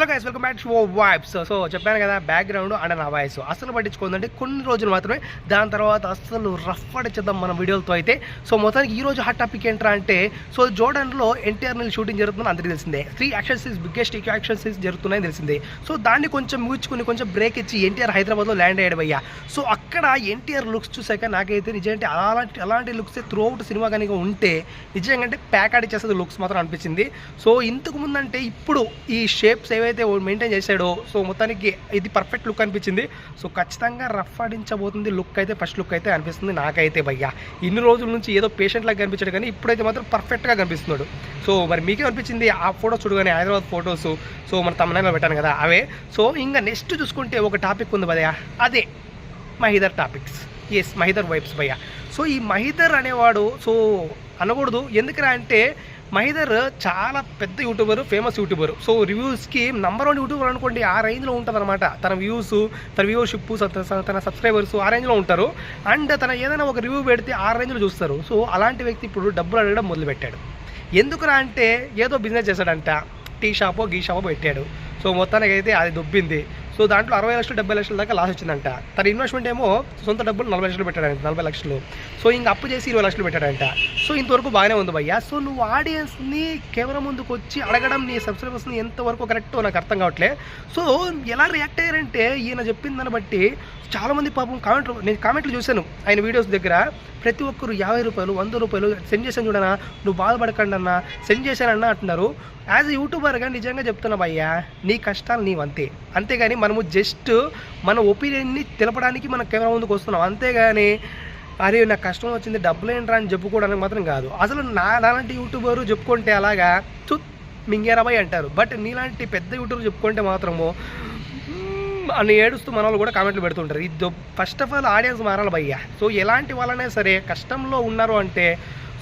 Hello guys welcome back show vibes so చెప్పాను కదా background and నా వాయిస్ అసలు పట్టించుకుందంటే కొన్ని రోజులు మాత్రమే దాని తర్వాత అసలు రఫ్ అడిచేద్దాం మన వీడియోలతో అయితే. సో మొత్తానికి ఈ రోజు హాట్ టాపిక్ ఏంట్రా అంటే సో జోడన్లో ఎన్టీఆర్ షూటింగ్ జరుగుతుందని అందరికీ తెలిసిందే. Three action scenes biggest action scenes జరుగుతున్నాయని తెలిసిందే. సో దాన్ని కొంచెం మూచుకుని కొంచెం బ్రేక్ ఇచ్చి ఎన్టీఆర్ హైదరాబాద్లో ల్యాండ్ అయ్యాడు అయ్యా సో అక్కడ ఎన్టీఆర్ లుక్స్ చూసాక నాకైతే నిజంగా అలాంటి అలాంటి లుక్స్ త్రూ అవుట్ సినిమా కనుక ఉంటే నిజంగా అంటే ప్యాక్ ఆడిచేసేది లుక్స్ మాత్రం అనిపించింది. సో ఇంతకు ముందంటే ఇప్పుడు ఈ షేప్స్ ఏవైతే మెయింటైన్ చేశాడో సో మొత్తానికి ఇది పర్ఫెక్ట్ లుక్ అనిపించింది. సో ఖచ్చితంగా రఫ్ ఆడించబోతుంది లుక్ అయితే ఫస్ట్ లుక్ అయితే అనిపిస్తుంది నాకైతే భయ్యా. ఇన్ని రోజుల నుంచి ఏదో పేషెంట్ లాగా కనిపించాడు కానీ ఇప్పుడైతే మాత్రం పర్ఫెక్ట్గా కనిపిస్తున్నాడు. సో మరి మీకే అనిపించింది? ఆ ఫోటోస్ చూడగానే హైదరాబాద్ ఫోటోస్ సో మన తమిళనాడులో పెట్టాను కదా అవే. సో ఇంకా నెక్స్ట్ చూసుకుంటే ఒక టాపిక్ ఉంది భయ్యా. అదే Mahidhar topics yes Mahidhar vibes భయ్యా. సో ఈ మహిదర్ అనేవాడు సో అనకూడదు. ఎందుకురా అంటే మహిదర్ చాలా పెద్ద యూట్యూబర్ ఫేమస్ యూట్యూబర్. సో రివ్యూస్కి నంబర్ వన్ యూట్యూబర్ అనుకోండి ఆ రేంజ్లో ఉంటుందన్నమాట. తన వ్యూస్ తన వ్యూవర్షిప్ తన సబ్స్క్రైబర్స్ ఆ రేంజ్లో ఉంటారు. అండ్ తన ఏదైనా ఒక రివ్యూ పెడితే ఆ రేంజ్లో చూస్తారు. సో అలాంటి వ్యక్తి ఇప్పుడు డబ్బులు అడగడం మొదలుపెట్టాడు. ఎందుకురా అంటే ఏదో బిజినెస్ చేశాడంట. టీ షాపో గీ షాపో పెట్టాడు. సో మొత్తానికి అయితే అది దొబ్బింది. సో దాంట్లో అరవై లక్షలు డెబ్బై లక్షల దాకా లాస్ వచ్చిందంట. తన ఇన్వెస్ట్మెంట్ ఏమో సొంత డబ్బులు నలభై లక్షలు పెట్టాడంట నలభై లక్షలు. సో ఇంకా అప్పు చేసి ఇరవై లక్షలు పెట్టాడంట. సో ఇంతవరకు బాగానే ఉంది భయ్య. సో నువ్వు ఆడియన్స్ని కెమెరా ముందుకు వచ్చి అడగడం నీ సబ్స్క్రైబర్స్ని ఎంతవరకు కరెక్టో నాకు అర్థం కావట్లే. సో ఎలా రియాక్ట్ అయ్యారంటే ఈయన చెప్పిన దాన్ని బట్టి చాలామంది పాపం కామెంట్లు నేను కామెంట్లు చూశాను ఆయన వీడియోస్ దగ్గర. ప్రతి ఒక్కరు యాభై రూపాయలు వంద రూపాయలు సెండ్ చేశాను చూడనా నువ్వు బాధపడకండి అన్న సెండ్ చేశానన్నా అంటున్నారు. యాజ్ ఎ యూట్యూబర్గా నిజంగా చెప్తున్నా భయ్యా నీ కష్టాలు నీ వంతే అంతేగాని మనము జస్ట్ మన ఒపీనియన్ని తెలపడానికి మన కెమెరా ముందుకు వస్తున్నాం. అంతేగాని అరే నాకు కష్టం వచ్చింది డబ్బులు ఏంట్రా అని చెప్పుకోవడానికి మాత్రం కాదు. అసలు నా నాలాంటి యూట్యూబర్ చెప్పుకుంటే అలాగా చు మింగేరాబాయ్ అంటారు. బట్ నీలాంటి పెద్ద యూట్యూబర్ చెప్పుకుంటే మాత్రము అని ఏడుస్తూ మన వాళ్ళు కూడా కామెంట్లు పెడుతుంటారు. ఇది ఫస్ట్ ఆఫ్ ఆల్ ఆడియన్స్ మారాలి భయ్య. సో ఎలాంటి వాళ్ళనే సరే కష్టంలో ఉన్నారు అంటే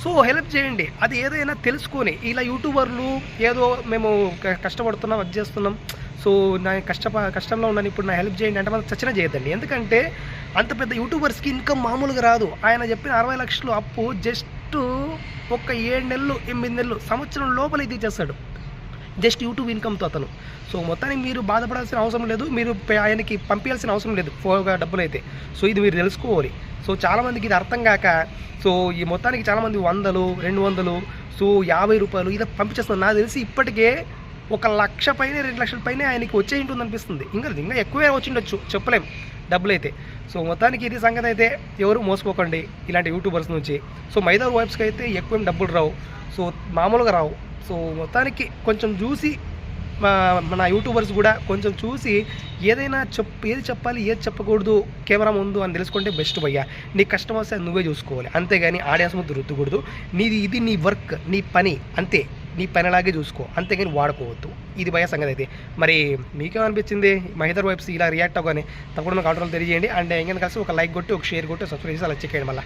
సో హెల్ప్ చేయండి. అది ఏదైనా తెలుసుకొని ఇలా యూట్యూబర్లు ఏదో మేము కష్టపడుతున్నాం అది చేస్తున్నాం సో నా కష్ట కష్టంలో ఉన్నాను. ఇప్పుడు నా హెల్ప్ చేయండి అంటే మనం చచ్చిన చేయొద్దండి ఎందుకంటే అంత పెద్ద యూట్యూబర్స్కి ఇన్కమ్ మామూలుగా రాదు. ఆయన చెప్పిన అరవై లక్షలు అప్పు జస్ట్ ఒక ఏడు నెలలు ఎనిమిది నెలలు సంవత్సరం లోపల ఇది చేస్తాడు. జస్ట్ యూట్యూబ్ ఇన్కమ్తో అతను. సో మొత్తానికి మీరు బాధపడాల్సిన అవసరం లేదు. మీరు ఆయనకి పంపించాల్సిన అవసరం లేదు. ఫోగా డబ్బులు అయితే. సో ఇది మీరు తెలుసుకోవాలి. సో చాలామందికి ఇది అర్థం కాక సో ఈ మొత్తానికి చాలామంది వందలు రెండు వందలు సో యాభై రూపాయలు ఇది పంపించేస్తున్నారు. నాకు తెలిసి ఇప్పటికే ఒక లక్ష పైన రెండు లక్షల పైన ఆయనకి వచ్చే ఉంటుంది అనిపిస్తుంది. ఇంకా ఇంకా ఎక్కువే వచ్చిండొచ్చు చెప్పలేం. డబ్బులు అయితే. సో మొత్తానికి ఇది సంగతి అయితే ఎవరు మోసపోకండి ఇలాంటి యూట్యూబర్స్ నుంచి. సో మైదార్ వైబ్స్కి అయితే ఎక్కువ డబ్బులు రావు. సో మామూలుగా రావు. సో మొత్తానికి కొంచెం చూసి మన యూట్యూబర్స్ కూడా కొంచెం చూసి ఏదైనా చెప్ ఏది చెప్పాలి ఏది చెప్పకూడదు కెమెరా ముందు అని తెలుసుకుంటే బెస్ట్ భయ్యా. నీ కష్టం వస్తే నువ్వే చూసుకోవాలి. అంతేగాని ఆడియన్స్ ముందు రుద్దకూడదు. నీది ఇది నీ వర్క్ నీ పని అంతే. నీ పనిలాగే చూసుకో. అంతేగాని వాడుకోవద్దు. ఇది భయ సంగతి అయితే. మరి మీకేమనిపించింది మహిదర్ వైబ్స్ ఇలా రియాక్ట్ అవ్వగానే తప్పకుండా కాంట్రోల్ తెలియజేయండి. అండ్ ఇంకా కలిసి ఒక లైక్ కొట్టి ఒక షేర్ కొట్టి సబ్స్క్రైబ్ చేసి అలా చెక్ చేయండి మళ్ళీ.